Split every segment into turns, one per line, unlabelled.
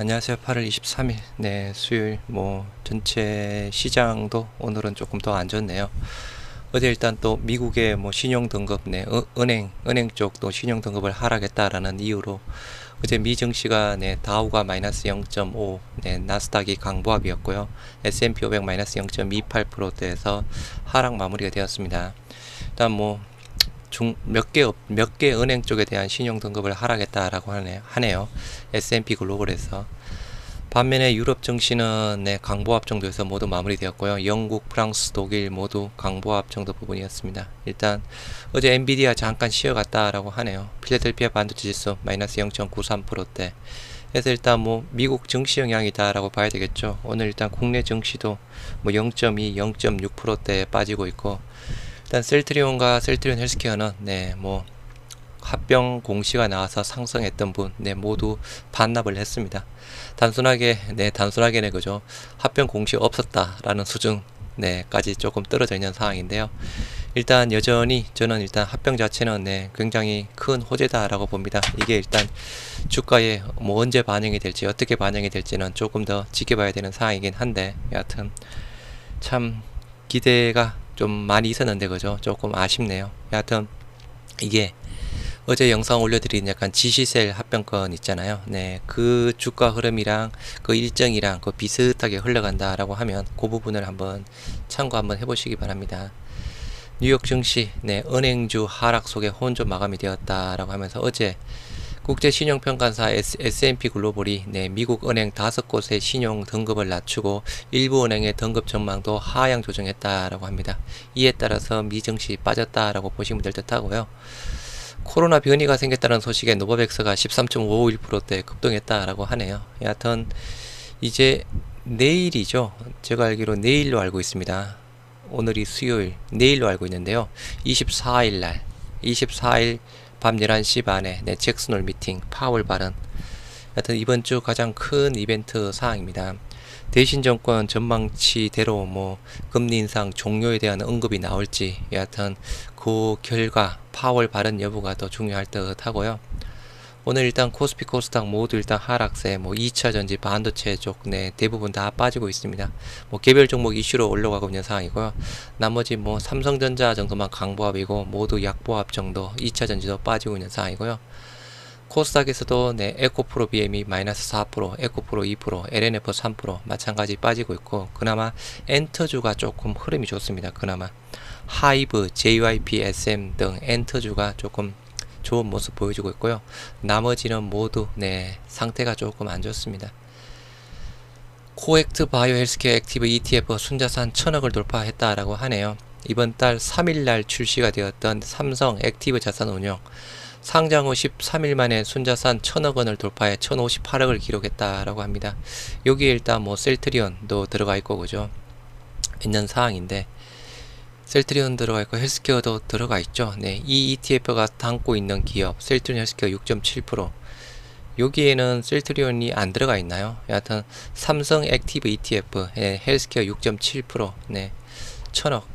안녕하세요. 8월 23일. 네, 수요일 뭐 전체 시장도 오늘은 조금 더 안 좋네요. 어제 일단 또 미국의 뭐 신용 등급, 네, 어, 은행 은행 쪽도 신용 등급을 하락했다라는 이유로 어제 미 증시가 네, 다우가 마이너스 0.5, 네, 나스닥이 강보합이었고요. S&P 500 마이너스 0.28%대에서 하락 마무리가 되었습니다. 일단 뭐 몇 개, 몇 개 은행 쪽에 대한 신용 등급을 하락했다라고 하네, 하네요. S&P 글로벌에서. 반면에 유럽 증시는 네, 강보합 정도에서 모두 마무리되었고요. 영국, 프랑스, 독일 모두 강보합 정도 부분이었습니다. 일단 어제 엔비디아 잠깐 쉬어갔다라고 하네요. 필라델피아 반도체 지수 마이너스 0.93%대. 그래서 일단 뭐 미국 증시 영향이다라고 봐야 되겠죠. 오늘 일단 국내 증시도 뭐 0.2, 0.6%대 빠지고 있고 일단 셀트리온과 셀트리온 헬스케어는 네 뭐 합병 공시가 나와서 상승했던 분, 네 모두 반납을 했습니다. 단순하게 네 단순하게는 그죠 합병 공시 없었다라는 수준 네까지 조금 떨어져 있는 상황인데요. 일단 여전히 저는 일단 합병 자체는 네 굉장히 큰 호재다라고 봅니다. 이게 일단 주가에 뭐 언제 반영이 될지 어떻게 반영이 될지는 조금 더 지켜봐야 되는 상황이긴 한데 여하튼 참 기대가 좀 많이 있었는데 그죠? 조금 아쉽네요. 여하튼 이게 어제 영상 올려드린 약간 지시셀 합병권 있잖아요. 네 그 주가 흐름이랑 그 일정이랑 그 비슷하게 흘러간다 라고 하면 그 부분을 한번 참고 한번 해보시기 바랍니다. 뉴욕 증시 네 은행주 하락 속에 혼조 마감이 되었다라고 하면서 어제 국제신용평가사 S&P 글로벌이 네, 미국 은행 다섯 곳의 신용 등급을 낮추고 일부 은행의 등급 전망도 하향 조정했다라고 합니다. 이에 따라서 미증시 빠졌다라고 보시면 될 듯하고요. 코로나 변이가 생겼다는 소식에 노바백스가 13.51%대 급등했다라고 하네요. 여하튼 이제 내일이죠. 제가 알기로 내일로 알고 있습니다. 오늘이 수요일, 내일로 알고 있는데요. 24일 날, 24일 밤 11시 반에 네, 잭슨홀 미팅, 파월 발언. 여튼 이번 주 가장 큰 이벤트 사항입니다. 대신 정권 전망치대로 뭐 금리 인상 종료에 대한 언급이 나올지 여하튼 그 결과 파월 발언 여부가 더 중요할 듯 하고요. 오늘 일단 코스피 코스닥 모두 일단 하락세 뭐 2차 전지 반도체 쪽내 대부분 다 빠지고 있습니다. 뭐 개별 종목 이슈로 올라가고 있는 상황이고요. 나머지 뭐 삼성전자 정도만 강보합이고 모두 약보합 정도 2차 전지도 빠지고 있는 상황이고요. 코스닥에서도 네, 에코프로 BM이 마이너스 4%, 에코프로 2%, LNF 3% 마찬가지 빠지고 있고 그나마 엔터주가 조금 흐름이 좋습니다. 그나마 하이브, JYP, SM 등 엔터주가 조금 좋은 모습 보여주고 있고요. 나머지는 모두 네 상태가 조금 안 좋습니다. 코액트 바이오 헬스케어 액티브 ETF 순자산 천억을 돌파했다라고 하네요. 이번 달 3일날 출시가 되었던 삼성 액티브 자산운용 상장 후 13일 만에 순자산 천억 원을 돌파해 1058억을 기록했다라고 합니다. 여기에 일단 뭐 셀트리온도 들어가 있고 그죠? 있는 사항인데 셀트리온 들어가 있고 헬스케어도 들어가 있죠. 네, 이 ETF가 담고 있는 기업 셀트리온 헬스케어 6.7% 여기에는 셀트리온이 안 들어가 있나요? 여하튼 삼성 액티브 ETF 예, 헬스케어 6.7% 네, 천억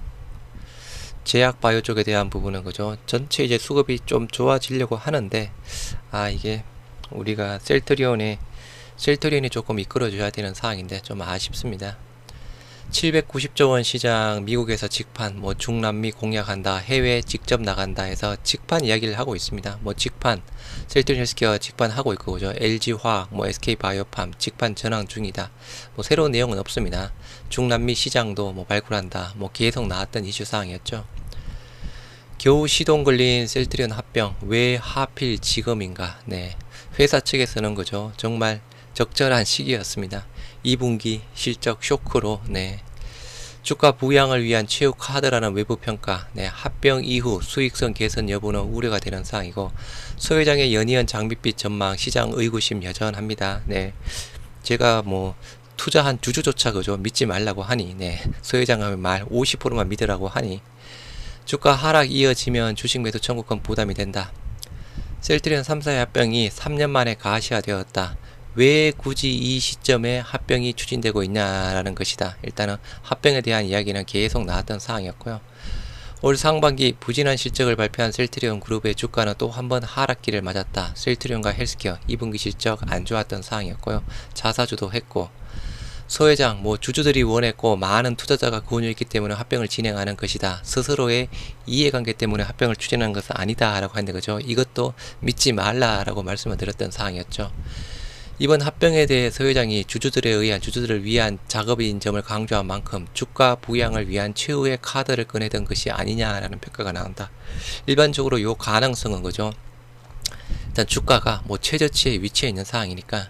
제약 바이오 쪽에 대한 부분은 그죠. 전체 이제 수급이 좀 좋아지려고 하는데 아 이게 우리가 셀트리온에 셀트리온이 조금 이끌어줘야 되는 상황인데 좀 아쉽습니다. 790조 원 시장 미국에서 직판 뭐 중남미 공략한다 해외 직접 나간다 해서 직판 이야기를 하고 있습니다. 뭐 직판 셀트리 헬스케어 직판 하고 있고 그죠? LG 화학 뭐 SK 바이오팜 직판 전환 중이다. 뭐 새로운 내용은 없습니다. 중남미 시장도 뭐 발굴한다 뭐 계속 나왔던 이슈 사항이었죠. 겨우 시동 걸린 셀트리온 합병 왜 하필 지금인가? 네. 회사 측에서는 그죠? 정말 적절한 시기였습니다 2분기 실적 쇼크로 네. 주가 부양을 위한 최후 카드라는 외부 평가, 네, 합병 이후 수익성 개선 여부는 우려가 되는 사항이고 소회장의 연이은 장밋빛 전망 시장 의구심 여전합니다. 네, 제가 뭐 투자한 주주조차 그죠 믿지 말라고 하니, 네, 하면 말 50%만 믿으라고 하니 주가 하락 이어지면 주식 매도 청구권 부담이 된다. 셀트리온 3사의 합병이 3년 만에 가시화되었다. 왜 굳이 이 시점에 합병이 추진되고 있냐라는 것이다. 일단은 합병에 대한 이야기는 계속 나왔던 사항이었고요. 올 상반기 부진한 실적을 발표한 셀트리온 그룹의 주가는 또 한 번 하락기를 맞았다. 셀트리온과 헬스케어 2분기 실적 안 좋았던 상황이었고요. 자사주도 했고 소 회장 뭐 주주들이 원했고 많은 투자자가 권유했기 때문에 합병을 진행하는 것이다. 스스로의 이해관계 때문에 합병을 추진하는 것은 아니다라고 했는데 그죠? 이것도 믿지 말라라고 말씀을 드렸던 사항이었죠. 이번 합병에 대해 서 회장이 주주들에 의한 주주들을 위한 작업인 점을 강조한 만큼 주가 부양을 위한 최후의 카드를 꺼내던 것이 아니냐라는 평가가 나온다. 일반적으로 요 가능성은 그죠? 일단 주가가 뭐 최저치에 위치해 있는 상황이니까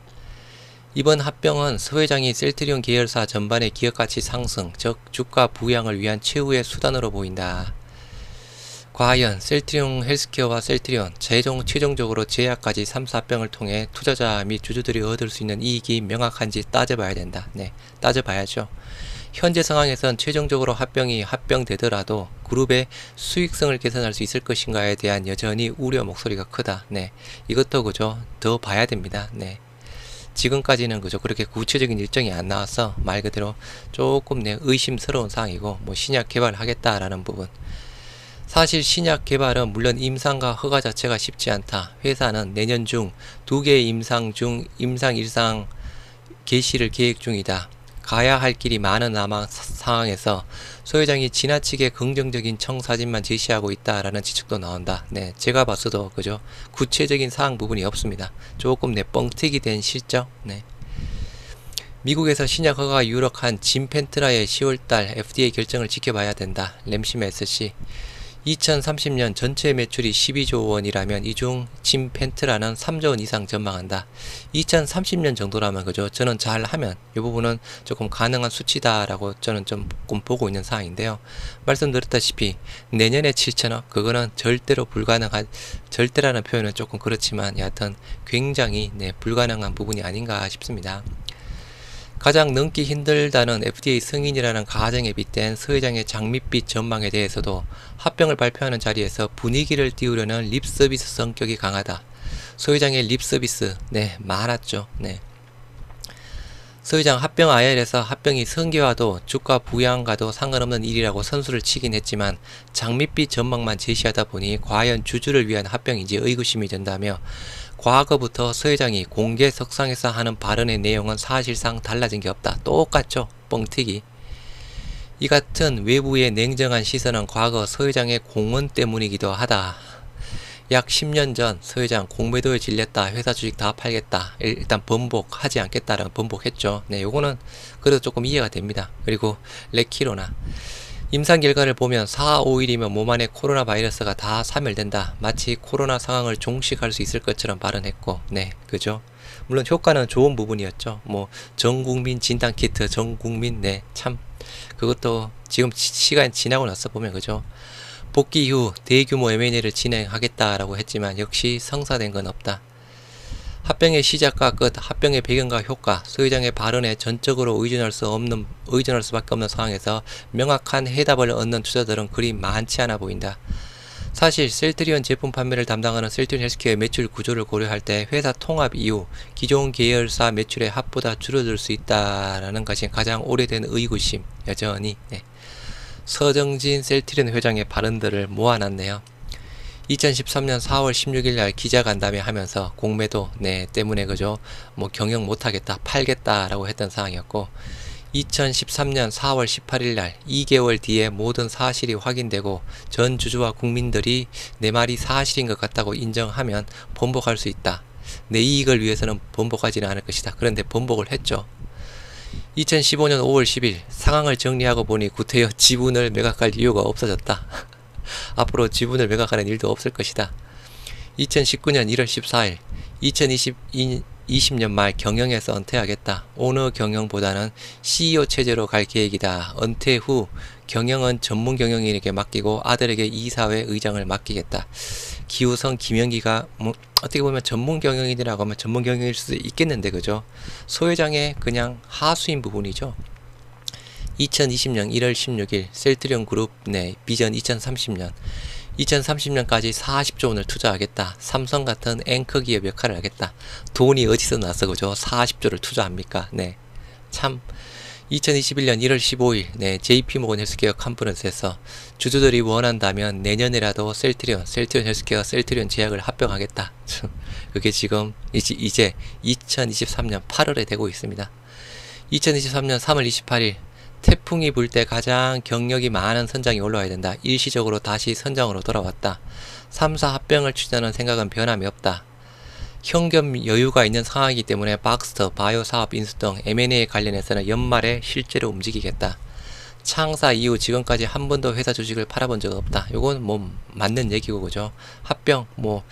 이번 합병은 서 회장이 셀트리온 계열사 전반의 기업가치 상승, 즉 주가 부양을 위한 최후의 수단으로 보인다. 과연 셀트리온 헬스케어와 셀트리온 최종 최종적으로 제약까지 3, 4병을 통해 투자자 및 주주들이 얻을 수 있는 이익이 명확한지 따져봐야 된다. 네, 따져봐야죠. 현재 상황에선 최종적으로 합병이 합병되더라도 그룹의 수익성을 개선할 수 있을 것인가에 대한 여전히 우려 목소리가 크다. 네, 이것도 그죠. 더 봐야 됩니다. 네. 지금까지는 그죠 그렇게 구체적인 일정이 안 나와서 말 그대로 조금 내 의심스러운 상황이고 뭐 신약 개발하겠다라는 부분 사실 신약 개발은 물론 임상과 허가 자체가 쉽지 않다 회사는 내년 중 두 개의 임상 중 임상 일상 개시를 계획 중이다 가야 할 길이 많은 남아 상황에서 소회장이 지나치게 긍정적인 청사진만 제시하고 있다라는 지적도 나온다. 네, 제가 봤어도 그죠. 구체적인 사항 부분이 없습니다. 조금 내 뻥튀기 된 실적. 네. 미국에서 신약 허가가 유력한 짐 펜트라의 10월달 FDA 결정을 지켜봐야 된다. 램시메 SC. 2030년 전체 매출이 12조 원이라면 이중 짐펜트라는 3조 원 이상 전망한다. 2030년 정도라면 그죠? 저는 잘 하면 이 부분은 조금 가능한 수치다라고 저는 좀 보고 있는 상황인데요. 말씀드렸다시피 내년에 7천억 그거는 절대로 불가능한 절대라는 표현은 조금 그렇지만 여하튼 굉장히 네, 불가능한 부분이 아닌가 싶습니다. 가장 넘기 힘들다는 FDA 승인이라는 가정에 빗댄 서 회장의 장밋빛 전망에 대해서도 합병을 발표하는 자리에서 분위기를 띄우려는 립서비스 성격이 강하다. 서 회장의 립서비스, 네, 많았죠. 네. 서 회장 합병 IR에서 합병이 성계와도 주가 부양과도 상관없는 일이라고 선수를 치긴 했지만 장밋빛 전망만 제시하다 보니 과연 주주를 위한 합병인지 의구심이 든다며 과거부터 서 회장이 공개 석상에서 하는 발언의 내용은 사실상 달라진 게 없다. 똑같죠. 뻥튀기. 이 같은 외부의 냉정한 시선은 과거 서 회장의 공헌 때문이기도 하다. 약 10년 전 서 회장 공매도에 질렸다. 회사 주식 다 팔겠다. 일단 번복하지 않겠다라고 번복했죠. 네, 요거는 그래도 조금 이해가 됩니다. 그리고 레키로나 임상 결과를 보면 4, 5일이면 몸 안에 코로나 바이러스가 다 사멸된다. 마치 코로나 상황을 종식할 수 있을 것처럼 발언했고, 네, 그죠? 물론 효과는 좋은 부분이었죠. 뭐, 전 국민 진단 키트, 전 국민, 네, 참, 그것도 지금 시간 지나고 나서 보면, 그죠? 복귀 이후 대규모 M&A를 진행하겠다라고 했지만 역시 성사된 건 없다. 합병의 시작과 끝, 합병의 배경과 효과, 소유장의 발언에 전적으로 의존할 수 없는, 의존할 수밖에 없는 상황에서 명확한 해답을 얻는 투자들은 그리 많지 않아 보인다. 사실 셀트리온 제품 판매를 담당하는 셀트리온 헬스케어의 매출 구조를 고려할 때 회사 통합 이후 기존 계열사 매출의 합보다 줄어들 수 있다라는 것이 가장 오래된 의구심 여전히 네. 서정진 셀트리온 회장의 발언들을 모아놨네요. 2013년 4월 16일 날 기자간담회 하면서 공매도 네 때문에 그죠 뭐 경영 못하겠다 팔겠다라고 했던 상황이었고 2013년 4월 18일 날 2개월 뒤에 모든 사실이 확인되고 전 주주와 국민들이 내 말이 사실인 것 같다고 인정하면 번복할 수 있다. 내 이익을 위해서는 번복하지는 않을 것이다. 그런데 번복을 했죠. 2015년 5월 10일 상황을 정리하고 보니 구태여 지분을 매각할 이유가 없어졌다. 앞으로 지분을 매각하는 일도 없을 것이다. 2019년 1월 14일 2020년 말 경영에서 은퇴하겠다. 오너 경영보다는 CEO 체제로 갈 계획이다. 은퇴 후 경영은 전문 경영인에게 맡기고 아들에게 이사회 의장을 맡기겠다. 기우성 김영기가 뭐 어떻게 보면 전문 경영인이라고 하면 전문 경영일 수도 있겠는데 그죠? 소회장의 그냥 하수인 부분이죠. 2020년 1월 16일 셀트리온 그룹 내 비전 2030년 2030년까지 40조 원을 투자하겠다. 삼성 같은 앵커 기업 역할을 하겠다. 돈이 어디서 나서 그죠? 40조를 투자합니까? 네. 참 2021년 1월 15일, 네, JP모건 헬스케어 컨퍼런스에서 주주들이 원한다면 내년에라도 셀트리온, 셀트리온 헬스케어, 셀트리온 제약을 합병하겠다. 그게 지금 이제, 이제 2023년 8월에 되고 있습니다. 2023년 3월 28일 태풍이 불 때 가장 경력이 많은 선장이 올라와야 된다. 일시적으로 다시 선장으로 돌아왔다. 3사 합병을 추진하는 생각은 변함이 없다. 현금 여유가 있는 상황이기 때문에 박스터, 바이오 사업 인수 등 M&A 관련해서는 연말에 실제로 움직이겠다. 창사 이후 지금까지 한 번도 회사 주식을 팔아본 적 없다. 요건 뭐 맞는 얘기고 그죠. 합병 뭐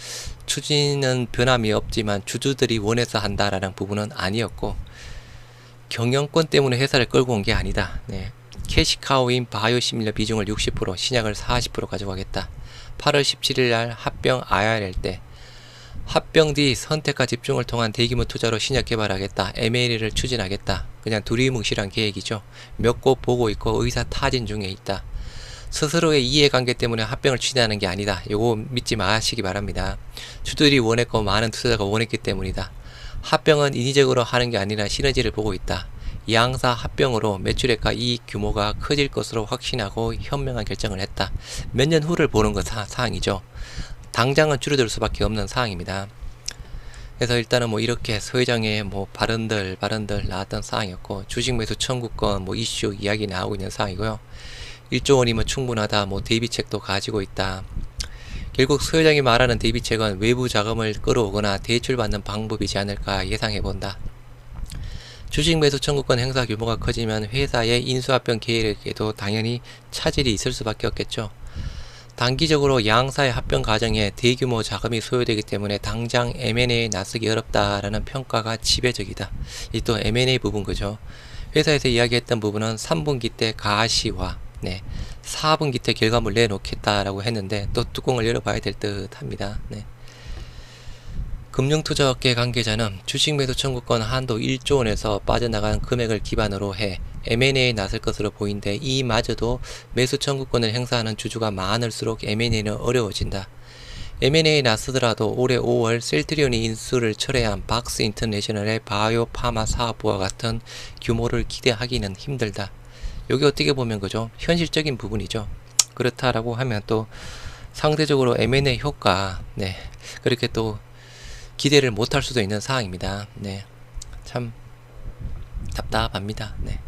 추진은 변함이 없지만 주주들이 원해서 한다라는 부분은 아니었고 경영권 때문에 회사를 끌고 온 게 아니다. 네. 캐시카우인 바이오시밀러 비중을 60%, 신약을 40% 가져가겠다. 8월 17일 날 합병 IRL 때 합병 뒤 선택과 집중을 통한 대규모 투자로 신약 개발하겠다. M&A를 추진하겠다. 그냥 두리뭉실한 계획이죠. 몇 곳 보고 있고 의사 타진 중에 있다. 스스로의 이해관계 때문에 합병을 추진하는 게 아니다. 요거 믿지 마시기 바랍니다. 주들이 원했고 많은 투자자가 원했기 때문이다. 합병은 인위적으로 하는 게 아니라 시너지를 보고 있다. 양사 합병으로 매출액과 이익 규모가 커질 것으로 확신하고 현명한 결정을 했다. 몇 년 후를 보는 것 사, 사항이죠. 당장은 줄어들 수밖에 없는 사항입니다. 그래서 일단은 뭐 이렇게 소회장의 뭐 발언들 발언들 나왔던 사항이었고 주식 매수 청구권 뭐 이슈 이야기 나오고 있는 사항이고요. 1조 원이면 충분하다. 뭐 대비책도 가지고 있다. 결국 소회장이 말하는 대비책은 외부 자금을 끌어오거나 대출받는 방법이지 않을까 예상해 본다. 주식 매수 청구권 행사 규모가 커지면 회사의 인수합병 계획에도 당연히 차질이 있을 수밖에 없겠죠. 단기적으로 양사의 합병 과정에 대규모 자금이 소요되기 때문에 당장 M&A에 나서기 어렵다라는 평가가 지배적이다. 이 또 M&A 부분 그죠. 회사에서 이야기했던 부분은 3분기 때 가시와 네, 4분기 때 결과물 내놓겠다라고 했는데 또 뚜껑을 열어봐야 될 듯합니다. 네. 금융투자업계 관계자는 주식 매수 청구권 한도 1조 원에서 빠져나간 금액을 기반으로 해 M&A에 나설 것으로 보이는데 이마저도 매수 청구권을 행사하는 주주가 많을수록 M&A는 어려워진다. M&A에 나서더라도 올해 5월 셀트리온이 인수를 철회한 박스 인터내셔널의 바이오 파마 사업부와 같은 규모를 기대하기는 힘들다. 여기 어떻게 보면 그죠? 현실적인 부분이죠. 그렇다라고 하면 또 상대적으로 M&A 효과, 네. 그렇게 또 기대를 못할 수도 있는 사항입니다. 네. 참 답답합니다. 네.